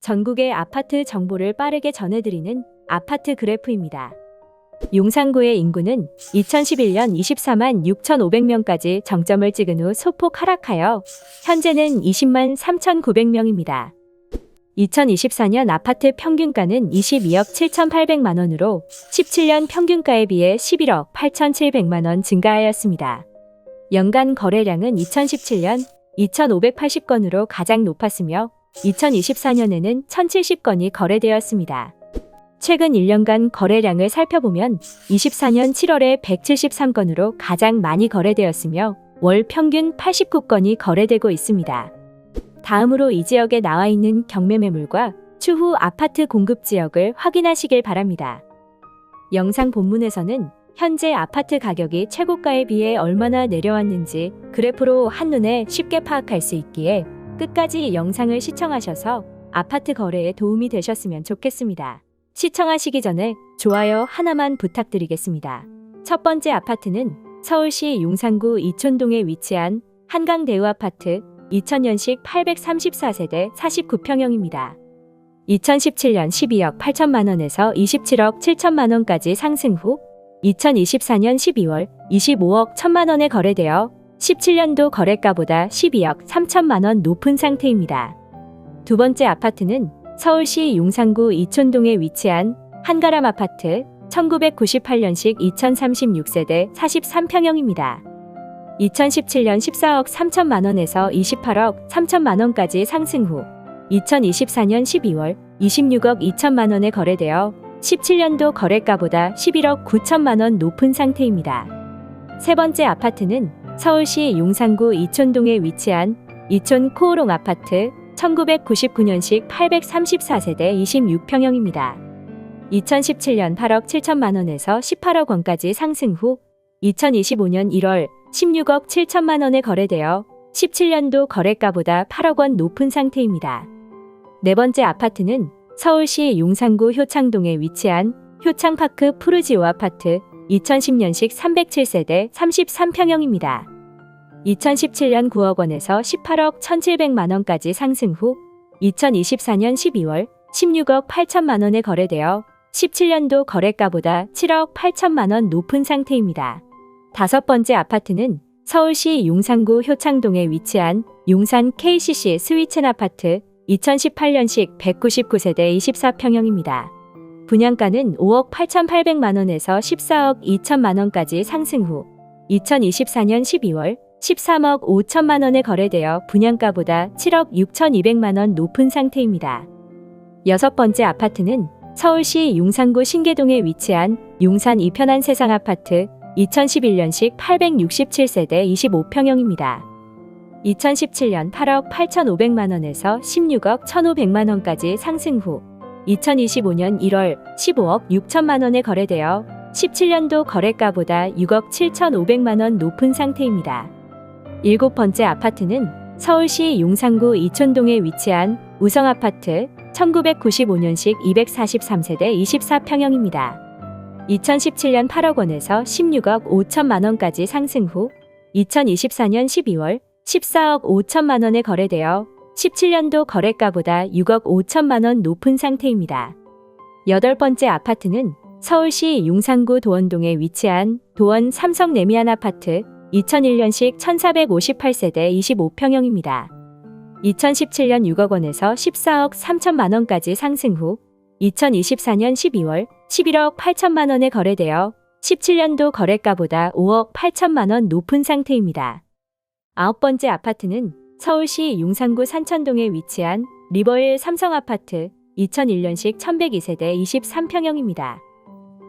전국의 아파트 정보를 빠르게 전해드리는 아파트 그래프입니다. 용산구의 인구는 2011년 24만 6,500명까지 정점을 찍은 후 소폭 하락하여 현재는 20만 3,900명입니다. 2024년 아파트 평균가는 22억 7,800만 원으로 17년 평균가에 비해 11억 8,700만 원 증가하였습니다. 연간 거래량은 2017년 2,580건으로 가장 높았으며 2024년에는 1,070건이 거래되었습니다. 최근 1년간 거래량을 살펴보면 24년 7월에 173건으로 가장 많이 거래되었으며 월 평균 89건이 거래되고 있습니다. 다음으로 이 지역에 나와 있는 경매 매물과 추후 아파트 공급 지역을 확인하시길 바랍니다. 영상 본문에서는 현재 아파트 가격이 최고가에 비해 얼마나 내려왔는지 그래프로 한눈에 쉽게 파악할 수 있기에 끝까지 영상을 시청하셔서 아파트 거래에 도움이 되셨으면 좋겠습니다. 시청하시기 전에 좋아요 하나만 부탁드리겠습니다. 첫 번째 아파트는 서울시 용산구 이촌동에 위치한 한강대우 아파트 2000년식 834세대 49평형입니다. 2017년 12억 8천만 원에서 27억 7천만 원까지 상승 후 2024년 12월 25억 1천만 원에 거래되어 17년도 거래가보다 12억 3천만 원 높은 상태입니다. 두 번째 아파트는 서울시 용산구 이촌동에 위치한 한가람 아파트 1998년식 2036세대 43평형입니다. 2017년 14억 3천만 원에서 28억 3천만 원까지 상승 후 2024년 12월 26억 2천만 원에 거래되어 17년도 거래가보다 11억 9천만 원 높은 상태입니다. 세 번째 아파트는 서울시 용산구 이촌동에 위치한 이촌 코오롱 아파트 1999년식 834세대 26평형입니다. 2017년 8억 7천만 원에서 18억 원까지 상승 후 2025년 1월 16억 7천만 원에 거래되어 17년도 거래가보다 8억 원 높은 상태입니다. 네 번째 아파트는 서울시 용산구 효창동에 위치한 효창파크 푸르지오 아파트 2010년식 307세대 33평형입니다. 2017년 9억 원에서 18억 1,700만 원까지 상승 후 2024년 12월 16억 8천만 원에 거래되어 17년도 거래가보다 7억 8천만 원 높은 상태입니다. 다섯 번째 아파트는 서울시 용산구 효창동에 위치한 용산 KCC 스위첸 아파트 2018년식 199세대 24평형입니다. 분양가는 5억 8,800만 원에서 14억 2천만 원까지 상승 후 2024년 12월 13억 5천만 원에 거래되어 분양가보다 7억 6,200만 원 높은 상태입니다. 여섯 번째 아파트는 서울시 용산구 신계동에 위치한 용산 이편한 세상 아파트 2011년식 867세대 25평형입니다. 2017년 8억 8,500만 원에서 16억 1,500만 원까지 상승 후 2025년 1월 15억 6천만 원에 거래되어 17년도 거래가보다 6억 7,500만 원 높은 상태입니다. 일곱 번째 아파트는 서울시 용산구 이촌동에 위치한 우성아파트 1995년식 243세대 24평형입니다. 2017년 8억 원에서 16억 5천만 원까지 상승 후 2024년 12월 14억 5천만 원에 거래되어 17년도 거래가보다 6억 5천만 원 높은 상태입니다. 여덟 번째 아파트는 서울시 용산구 도원동에 위치한 도원 삼성 레미안 아파트 2001년식 1458세대 25평형입니다. 2017년 6억 원에서 14억 3천만 원까지 상승 후 2024년 12월 11억 8천만 원에 거래되어 17년도 거래가보다 5억 8천만 원 높은 상태입니다. 아홉 번째 아파트는 서울시 용산구 산천동에 위치한 리버일 삼성아파트 2001년식 1102세대 23평형입니다.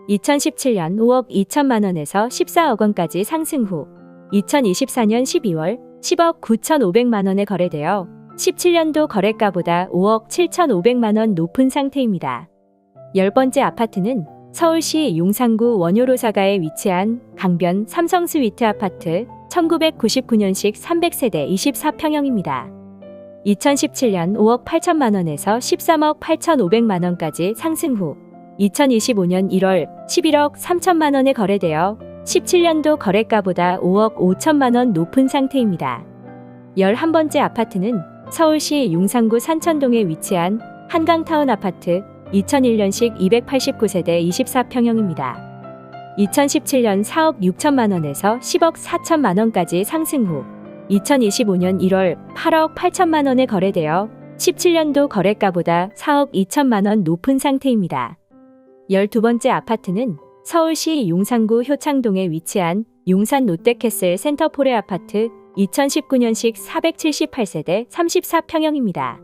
2017년 5억 2천만 원에서 14억 원까지 상승 후 2024년 12월 10억 9,500만 원에 거래되어 17년도 거래가보다 5억 7,500만 원 높은 상태입니다. 열 번째 아파트는 서울시 용산구 원효로사가에 위치한 강변 삼성스위트 아파트 1999년식 300세대 24평형입니다. 2017년 5억 8천만 원에서 13억 8,500만 원까지 상승 후 2025년 1월 11억 3천만 원에 거래되어 17년도 거래가보다 5억 5천만 원 높은 상태입니다. 11번째 아파트는 서울시 용산구 산천동에 위치한 한강타운 아파트 2001년식 289세대 24평형입니다. 2017년 4억 6천만 원에서 10억 4천만 원까지 상승 후 2025년 1월 8억 8천만 원에 거래되어 17년도 거래가보다 4억 2천만 원 높은 상태입니다. 12번째 아파트는 서울시 용산구 효창동에 위치한 용산 롯데캐슬 센터포레 아파트 2019년식 478세대 34평형입니다.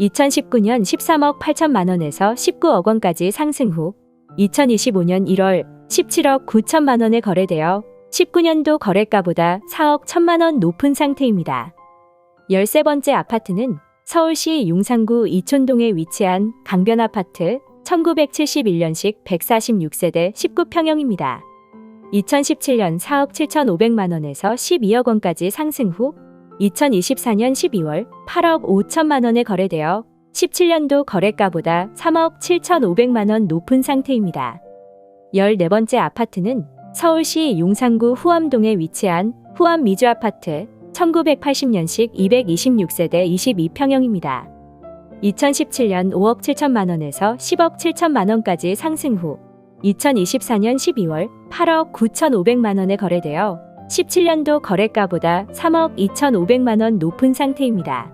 2019년 13억 8천만 원에서 19억 원까지 상승 후 2025년 1월 17억 9천만 원에 거래되어 19년도 거래가보다 4억 1천만 원 높은 상태입니다. 13번째 아파트는 서울시 용산구 이촌동에 위치한 강변 아파트 1971년식 146세대 19평형입니다. 2017년 4억 7,500만 원에서 12억 원까지 상승 후 2024년 12월 8억 5천만 원에 거래되어 17년도 거래가보다 3억 7,500만 원 높은 상태입니다. 14번째 아파트는 서울시 용산구 후암동에 위치한 후암 미주 아파트 1980년식 226세대 22평형입니다. 2017년 5억 7천만 원에서 10억 7천만 원까지 상승 후 2024년 12월 8억 9,500만 원에 거래되어 17년도 거래가보다 3억 2,500만 원 높은 상태입니다.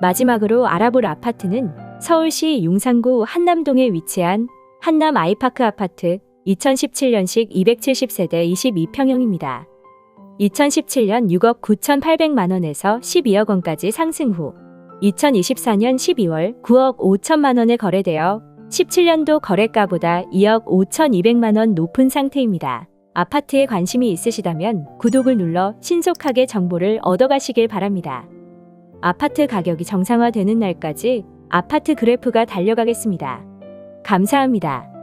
마지막으로 알아볼 아파트는 서울시 용산구 한남동에 위치한 한남 아이파크 아파트 2017년식 270세대 22평형입니다. 2017년 6억 9,800만 원에서 12억 원까지 상승 후 2024년 12월 9억 5천만 원에 거래되어 17년도 거래가보다 2억 5,200만 원 높은 상태입니다. 아파트에 관심이 있으시다면 구독을 눌러 신속하게 정보를 얻어가시길 바랍니다. 아파트 가격이 정상화되는 날까지 아파트 그래프가 달려가겠습니다. 감사합니다.